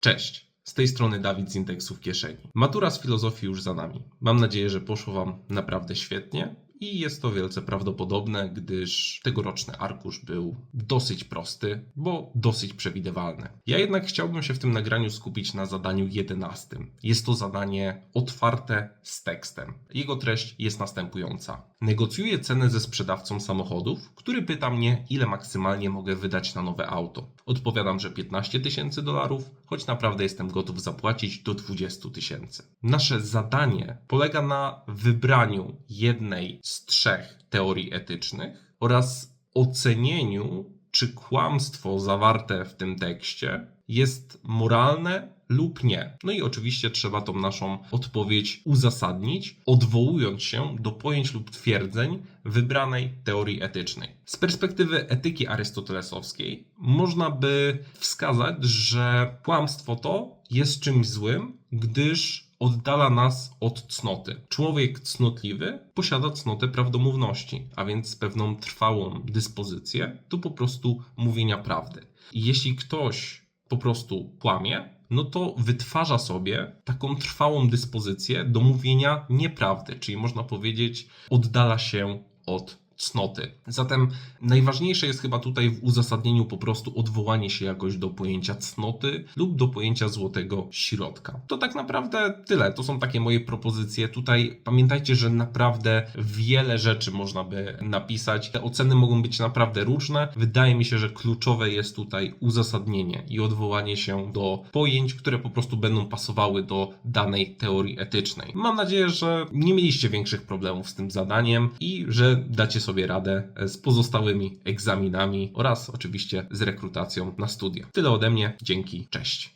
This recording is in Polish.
Cześć, z tej strony Dawid z Indeksu w kieszeni. Matura z filozofii już za nami. Mam nadzieję, że poszło Wam naprawdę świetnie i jest to wielce prawdopodobne, gdyż tegoroczny arkusz był dosyć prosty, bo dosyć przewidywalny. Ja jednak chciałbym się w tym nagraniu skupić na zadaniu 11. Jest to zadanie otwarte z tekstem. Jego treść jest następująca. Negocjuję cenę ze sprzedawcą samochodów, który pyta mnie, ile maksymalnie mogę wydać na nowe auto. Odpowiadam, że 15 tysięcy dolarów, choć naprawdę jestem gotów zapłacić do 20 tysięcy. Nasze zadanie polega na wybraniu jednej z trzech teorii etycznych oraz ocenieniu, czy kłamstwo zawarte w tym tekście jest moralne lub nie. No i oczywiście trzeba tą naszą odpowiedź uzasadnić, odwołując się do pojęć lub twierdzeń wybranej teorii etycznej. Z perspektywy etyki arystotelesowskiej można by wskazać, że kłamstwo to jest czymś złym, gdyż oddala nas od cnoty. Człowiek cnotliwy posiada cnotę prawdomówności, a więc pewną trwałą dyspozycję do po prostu mówienia prawdy. Jeśli ktoś po prostu kłamie, no to wytwarza sobie taką trwałą dyspozycję do mówienia nieprawdy, czyli można powiedzieć, oddala się od cnoty. Zatem najważniejsze jest chyba tutaj w uzasadnieniu po prostu odwołanie się jakoś do pojęcia cnoty lub do pojęcia złotego środka. To tak naprawdę tyle. To są takie moje propozycje. Tutaj pamiętajcie, że naprawdę wiele rzeczy można by napisać. Te oceny mogą być naprawdę różne. Wydaje mi się, że kluczowe jest tutaj uzasadnienie i odwołanie się do pojęć, które po prostu będą pasowały do danej teorii etycznej. Mam nadzieję, że nie mieliście większych problemów z tym zadaniem i że dacie sobie radę z pozostałymi egzaminami oraz oczywiście z rekrutacją na studia. Tyle ode mnie. Dzięki. Cześć.